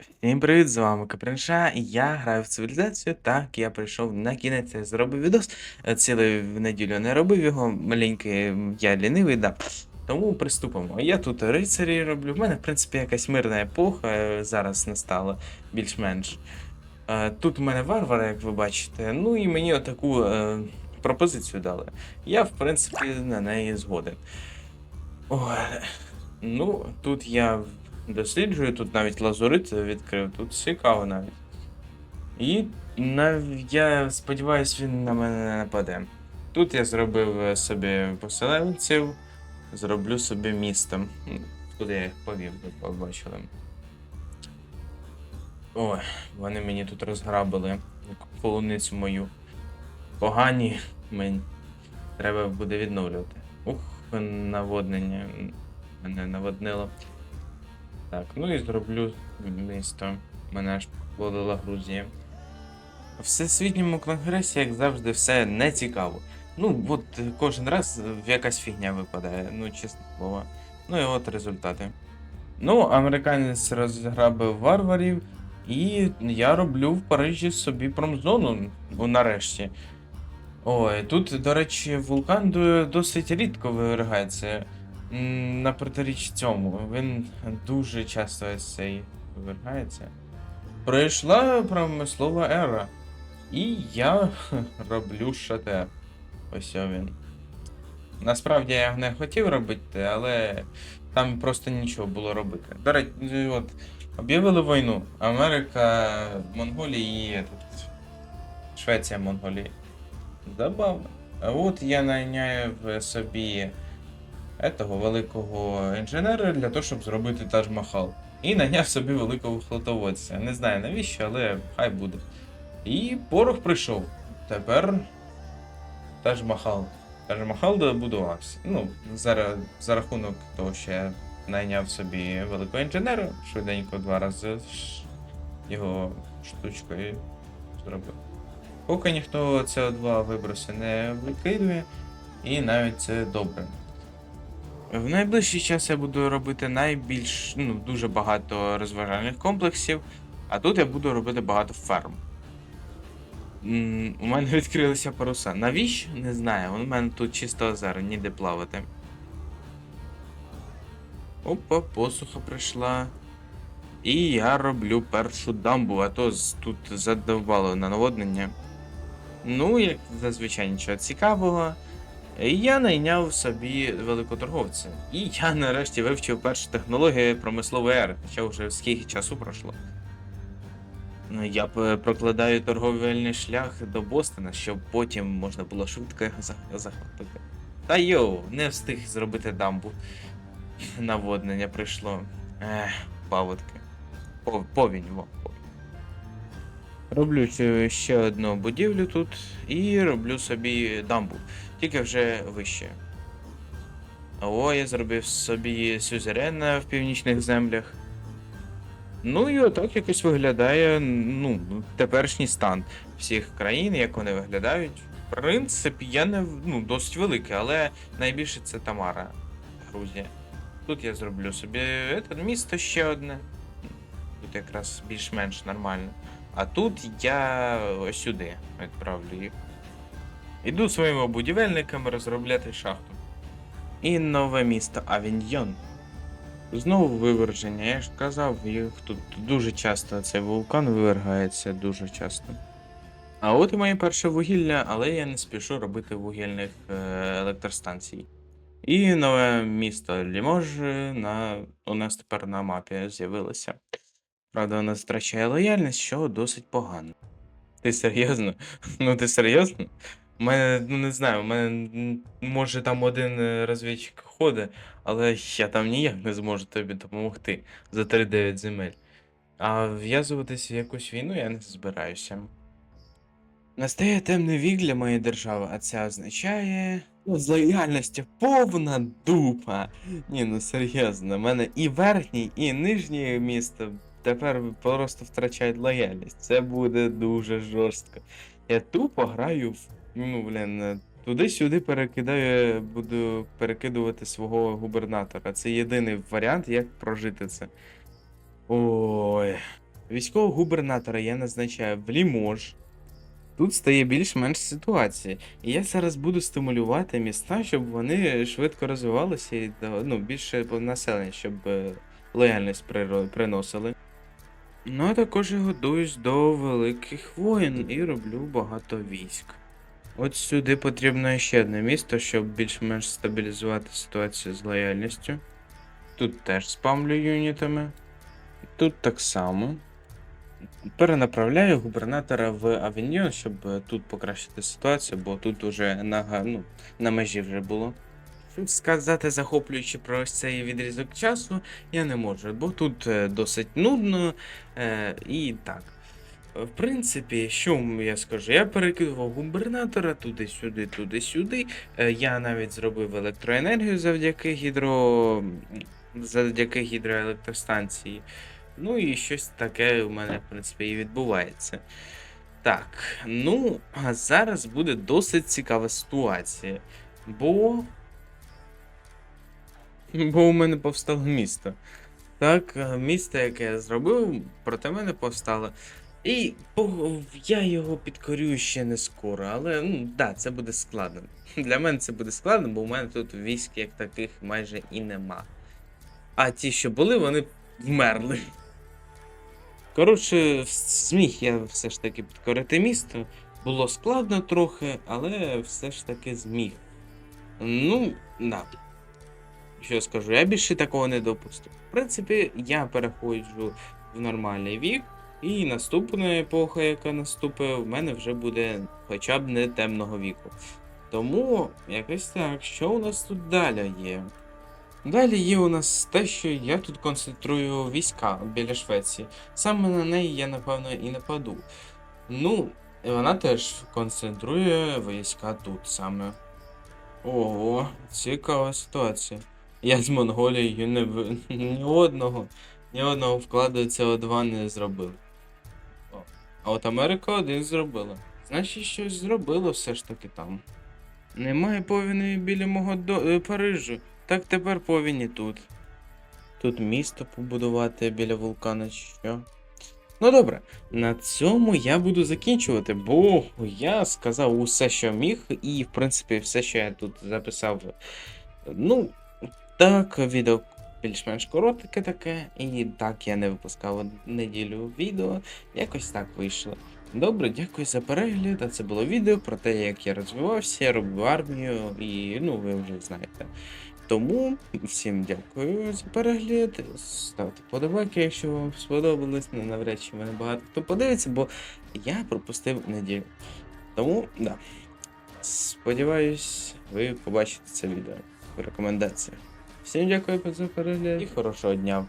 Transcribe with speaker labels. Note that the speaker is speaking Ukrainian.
Speaker 1: Всім привіт, з вами Капринша, я граю в цивілізацію. Так, я прийшов на кінець, я зробив відос. е, Цілий в неділю не робив його, маленький, я лінивий, да. Тому приступимо. Я тут рицарі роблю. В мене, в принципі, якась мирна епоха е, зараз настала, більш-менш. Е, Тут у мене варвари, як ви бачите. Ну і мені отаку пропозицію дали. Я, в принципі, на неї згоден. Ой, ну, тут я досліджую, тут навіть лазурит відкрив, тут цікаво навіть. І нав... я сподіваюся, він на мене не нападе. Тут я зробив е, собі поселенців, зроблю собі місто. Куди я їх повів, ви побачили. Ой, вони мені тут розграбили полуницю мою. Погані мені. Треба буде відновлювати. Ух, наводнення мене наводнило. Так, ну і зроблю місто. Мене аж поводила Грузія. В всесвітньому конгресі, як завжди, все не цікаво. Ну, от кожен раз якась фігня випадає, ну, чесне слово. Ну і от результати. Ну, американець розграбив варварів, і я роблю в Парижі собі промзону, ну, нарешті. Ой, тут, до речі, вулкан досить рідко вивергається. На протиріч цьому. Він дуже часто ось цей вивергається. Пройшла промислова ера. І я роблю шатер. Ось він. Насправді я не хотів робити, але там просто нічого було робити. До речі, от, об'явили війну. Америка, Монголія і Швеція, Монголія. Забавно. От я найняв собі етого великого інженера для того, щоб зробити Тадж-Махал. І найняв собі великого флотоводця. Не знаю навіщо, але хай буде. І порох прийшов. Тепер Тадж-Махал. Тадж-Махал добудувався. Ну, за, за рахунок того, що я найняв собі великого інженера, швиденько два рази його штучкою зробив. Поки ніхто СО2 виброси не викидує, і навіть це добре. В найближчий час я буду робити найбільш, ну, дуже багато розважальних комплексів, а тут я буду робити багато ферм. У мене відкрилися паруса. Навіщо? Не знаю. У мене тут чисто озеро, ніде плавати. Опа, посуха прийшла. І я роблю першу дамбу, а то тут задовбало на наводнення. Ну, як зазвичай нічого цікавого. І Я найняв собі великоторговця. І я нарешті вивчив першу технологію промислової ери, хоча вже скільки часу пройшло. Ну, я прокладаю торговельний шлях до Бостона, щоб потім можна було швидко захопити. Та йоу, не встиг зробити дамбу. Наводнення прийшло. Ех, паводки. Пов- Повінь, во. Роблю ще одну будівлю тут і роблю собі дамбу, тільки вже вище. О, я зробив собі сюзерена в північних землях. Ну і отак якось виглядає ну, теперішній стан всіх країн, як вони виглядають. В принципі, я не ну, досить великий, але найбільше це Тамара, Грузія. Тут я зроблю собі ете, місто ще одне. Тут якраз більш-менш нормально. А тут я ось сюди відправлю їх. Іду своїми будівельниками розробляти шахту. І нове місто Авіньйон. Знову виверження, я ж казав, їх тут дуже часто цей вулкан вивергається дуже часто. А от і моє перше вугілля, але я не спішу робити вугільних е, електростанцій. І нове місто Лімож на... у нас тепер на мапі з'явилося. Правда, вона втрачає лояльність, що досить погано. Ти серйозно? Ну ти серйозно? У мене, ну не знаю, у мене може там один е, розвідчик ходить, але я там ніяк не зможу тобі допомогти за 3-9 земель. А в'язуватися в якусь війну я не збираюся. Настає темний вік для моєї держави, а це означає. Ну, з лояльністю повна дупа. Ні, ну серйозно, в мене і верхній, і нижнє місто тепер просто втрачають лояльність. Це буде дуже жорстко. Я тупо граю в. Ну, блін, е, туди-сюди перекидаю, буду перекидувати свого губернатора. Це єдиний варіант, як прожити це. Ой. Військового губернатора я назначаю в Лімож. Тут стає більш-менш ситуація. І я зараз буду стимулювати міста, щоб вони швидко розвивалися і ну, більше населення, щоб е, лояльність приносили. Ну, а також я готуюсь до великих воєн і роблю багато військ. От сюди потрібно ще одне місто, щоб більш-менш стабілізувати ситуацію з лояльністю. Тут теж спамлю юнітами. Тут так само. Перенаправляю губернатора в Авіньйон, щоб тут покращити ситуацію, бо тут уже на, ну, на межі вже було. Сказати, захоплюючи про ось цей відрізок часу, я не можу, бо тут е, досить нудно е, і так. В принципі, що я скажу? Я перекидував губернатора туди-сюди, туди-сюди. Е, Я навіть зробив електроенергію завдяки гідро. завдяки гідроелектростанції. Ну і щось таке у мене, в принципі, і відбувається. Так, ну, а зараз буде досить цікава ситуація. Бо. Бо у мене повстало місто. Так, е, місто, яке я зробив, проти мене повстало. І я його підкорю ще не скоро, але ну да, це буде складно. Для мене це буде складно, бо у мене тут військ як таких майже і нема. А ті, що були, вони вмерли. Коротше, зміг я все ж таки підкорити місто. Було складно трохи, але все ж таки зміг. Ну, да. Що скажу, я більше такого не допустив. В принципі, я переходжу в нормальний вік, і наступна епоха, яка наступить, в мене вже буде хоча б не темного віку. Тому якось так, що у нас тут далі є? Далі є у нас те, що я тут концентрую війська біля Швеції. Саме на неї я, напевно, і нападу. Ну, і вона теж концентрує війська тут саме. Ого, цікава ситуація. Я з Монголією не ні одного, ні одного вкладу СО2 не зробив. А от Америка один зробила. Значить, щось зробило все ж таки там. Немає повіні біля мого до... е, Парижу. Так тепер повіні тут. Тут місто побудувати біля вулкана чи що. Ну добре, на цьому я буду закінчувати, бо я сказав усе, що міг, і в принципі все, що я тут записав. Ну, так, відео більш-менш коротке таке, і так я не випускав неділю відео. Якось так вийшло. Добре, дякую за перегляд. А це було відео про те, як я розвивався, я робив армію, і ну ви вже знаєте. Тому всім дякую за перегляд. Ставте подобайки, якщо вам сподобалось. Ну, навряд чи мене багато хто подивиться, бо я пропустив неділю. Тому, да. Сподіваюсь, ви побачите це відео в рекомендаціях. Всім дякую за перегляд і хорошого дня.